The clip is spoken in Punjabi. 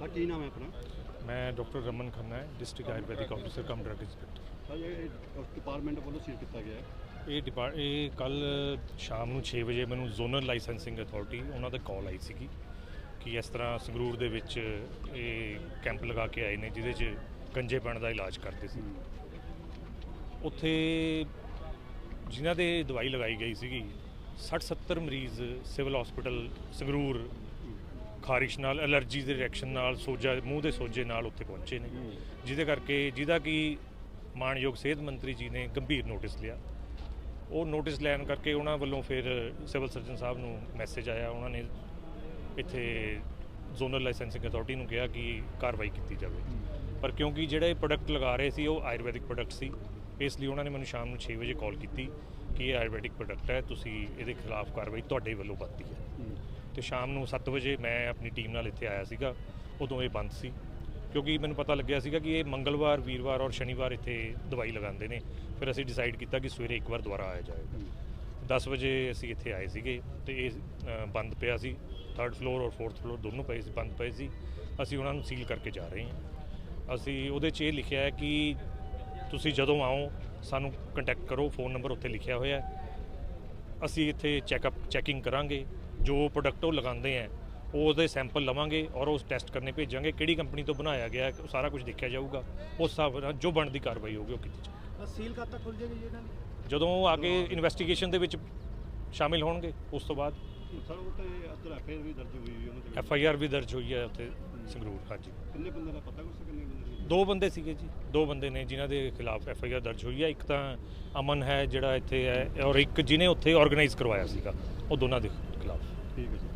ਹਾਂ ਕੀ ਨਾਮ ਹੈ ਆਪਣਾ? ਮੈਂ ਡਾਕਟਰ ਰਮਨ ਖੰਨਾ ਹੈ district Ayurvedic officer cum drug inspector sir ਇਹ ਡਿਪਾਰਟਮੈਂਟ ਵੱਲੋਂ ਸੀਲ ਕੀਤਾ ਗਿਆ ਹੈ। ਇਹ ਡਿਪਾਰਟ ਇਹ ਕੱਲ ਸ਼ਾਮ ਨੂੰ 6 ਵਜੇ ਮੈਨੂੰ ਜ਼ੋਨਲ ਲਾਇਸੈਂਸਿੰਗ ਅਥਾਰਟੀ ਉਹਨਾਂ ਦਾ ਕਾਲ ਆਈ ਸੀਗੀ ਕਿ ਇਸ ਤਰ੍ਹਾਂ ਸੰਗਰੂਰ ਦੇ ਵਿੱਚ ਇਹ ਕੈਂਪ ਲਗਾ ਕੇ ਆਏ ਨੇ ਜਿਹਦੇ 'ਚ ਗੰਜੇਪਣ ਦਾ ਇਲਾਜ ਕਰਦੇ ਸੀ। ਉੱਥੇ ਜਿਨ੍ਹਾਂ ਦੇ ਦਵਾਈ ਲਗਾਈ ਗਈ ਸੀਗੀ 60 70 ਮਰੀਜ਼ ਸਿਵਲ ਹਸਪੀਟਲ ਸੰਗਰੂਰ ਖਾਰਿਸ਼ ਨਾਲ ਐਲਰਜੀ ਦੇ ਰਿਐਕਸ਼ਨ ਨਾਲ ਸੋਜਾ ਮੂੰਹ ਦੇ ਸੋਜੇ ਨਾਲ ਉੱਥੇ ਪਹੁੰਚੇ ਨੇ। ਜਿਹਦੇ ਕਰਕੇ ਜਿਹਦਾ ਕਿ ਮਾਨਯੋਗ ਸਿਹਤ ਮੰਤਰੀ ਜੀ ਨੇ ਗੰਭੀਰ ਨੋਟਿਸ ਲਿਆ। ਉਹ ਨੋਟਿਸ ਲੈਣ ਕਰਕੇ ਉਹਨਾਂ ਵੱਲੋਂ ਫਿਰ ਸਿਵਲ ਸਰਜਨ ਸਾਹਿਬ ਨੂੰ ਮੈਸੇਜ ਆਇਆ। ਉਹਨਾਂ ਨੇ ਇੱਥੇ ਜ਼ੋਨਲ ਲਾਇਸੈਂਸਿੰਗ ਅਥਾਰਟੀ ਨੂੰ ਕਿਹਾ ਕਿ ਕਾਰਵਾਈ ਕੀਤੀ ਜਾਵੇ। ਪਰ ਕਿਉਂਕਿ ਜਿਹੜੇ ਪ੍ਰੋਡਕਟ ਲਗਾ ਰਹੇ ਸੀ ਉਹ ਆਯੁਰਵੈਦਿਕ ਪ੍ਰੋਡਕਟ ਸੀ। ਇਸ ਲਈ ਉਹਨਾਂ ਨੇ ਮੈਨੂੰ ਸ਼ਾਮ ਨੂੰ 6 ਵਜੇ ਕਾਲ ਕੀਤੀ ਕਿ ਇਹ ਆਯੁਰਵੈਦਿਕ ਪ੍ਰੋਡਕਟ ਹੈ ਤੁਸੀਂ ਇਹਦੇ ਖਿਲਾਫ ਕਾਰਵਾਈ ਤੁਹਾਡੇ ਵੱਲੋਂ ਬਣਦੀ ਹੈ। ਤੇ ਸ਼ਾਮ ਨੂੰ 7 ਵਜੇ ਮੈਂ ਆਪਣੀ ਟੀਮ ਨਾਲ ਇੱਥੇ ਆਇਆ ਸੀਗਾ, ਉਦੋਂ ਇਹ ਬੰਦ ਸੀ। ਕਿਉਂਕਿ ਮੈਨੂੰ ਪਤਾ ਲੱਗਿਆ ਸੀਗਾ ਕਿ ਇਹ ਮੰਗਲਵਾਰ, ਵੀਰਵਾਰ ਔਰ ਸ਼ਨੀਵਾਰ ਇੱਥੇ ਦਵਾਈ ਲਗਾਉਂਦੇ ਨੇ। ਫਿਰ ਅਸੀਂ ਡਿਸਾਈਡ ਕੀਤਾ ਕਿ ਸਵੇਰੇ ਇੱਕ ਵਾਰ ਦੁਬਾਰਾ ਆਇਆ ਜਾਏਗਾ। 10 ਵਜੇ ਅਸੀਂ ਇੱਥੇ ਆਏ ਸੀਗੇ ਤੇ ਇਹ ਬੰਦ ਪਿਆ ਸੀ। ਥਰਡ ਫਲੋਰ ਔਰ ਫੋਰਥ ਫਲੋਰ ਦੋਨੋਂ ਪਏ ਸੀ, ਬੰਦ ਪਏ ਸੀ। ਅਸੀਂ ਉਹਨਾਂ ਨੂੰ ਸੀਲ ਕਰਕੇ ਜਾ ਰਹੇ ਹਾਂ। ਅਸੀਂ ਉਹਦੇ 'ਚ ਇਹ ਲਿਖਿਆ ਹੈ ਕਿ ਤੁਸੀਂ ਜਦੋਂ ਆਓ, ਸਾਨੂੰ ਕੰਟੈਕਟ ਕਰੋ। ਫੋਨ ਨੰਬਰ ਉੱਤੇ ਲਿਖਿਆ ਹੋਇਆ ਹੈ। ਅਸੀਂ ਇੱਥੇ ਚੈੱਕਅਪ ਚੈਕਿੰਗ ਕਰਾਂਗੇ। ਜੋ ਪ੍ਰੋਡਕਟ ਉਹ ਲਗਾਉਂਦੇ ਆ ਉਹ ਉਹਦੇ ਸੈਂਪਲ ਲਵਾਂਗੇ ਔਰ ਉਸ ਟੈਸਟ ਕਰਨੇ ਭੇਜਾਂਗੇ ਕਿਹੜੀ ਕੰਪਨੀ ਤੋਂ ਬਣਾਇਆ ਗਿਆ ਹੈ, ਸਾਰਾ ਕੁਝ ਦੇਖਿਆ ਜਾਊਗਾ ਉਸ ਹਿਸਾਬ ਨਾਲ ਜੋ ਬਣਦੀ ਕਾਰਵਾਈ ਹੋਊਗੀ ਉਹ ਕੀਤੀ ਜਾਊਗੀ। ਸੀਲ ਖਾਤਾ ਖੁੱਲ ਜਾਏਗਾ ਜੀ ਇਹਨਾਂ ਦੀ? ਜਦੋਂ ਉਹ ਆ ਕੇ ਇਨਵੈਸਟੀਗੇਸ਼ਨ ਦੇ ਵਿੱਚ ਸ਼ਾਮਿਲ ਹੋਣਗੇ ਉਸ ਤੋਂ ਬਾਅਦ। ਸਰ ਉਹ ਤੇ ਅਦਰ ਐਫਆਈਆਰ ਵੀ ਦਰਜ ਹੋਈ ਹੈ ਉਹਨਾਂ ਦੇ ਐਫ ਆਈ ਆਰ ਵੀ ਦਰਜ ਹੋਈ ਹੈ ਉੱਥੇ ਸੰਗਰੂਰ ਹਾਂਜੀ। ਕਿੰਨੇ ਬੰਦੇ ਦਾ ਪਤਾ ਕੁਛ ਕਿੰਨੇ ਬੰਦੇ ਦਾ? ਦੋ ਬੰਦੇ ਸੀਗੇ ਜੀ ਦੋ ਬੰਦੇ ਨੇ ਜਿਨ੍ਹਾਂ ਦੇ ਖਿਲਾਫ ਐਫ ਆਈ ਆਰ ਦਰਜ ਹੋਈ ਹੈ। ਇੱਕ ਤਾਂ ਅਮਨ ਹੈ ਜਿਹੜਾ ਇੱਥੇ ਹੈ ਔਰ ਇੱਕ ਜਿਹਨੇ ਉੱਥੇ ਆਰਗੇਨਾਈਜ਼ ਕਰਵਾਇਆ ਸੀਗਾ ਉਹ ਦੋਨਾਂ ਦੇ ਖਿਲਾਫ। ਠੀਕ ਹੈ ਸਰ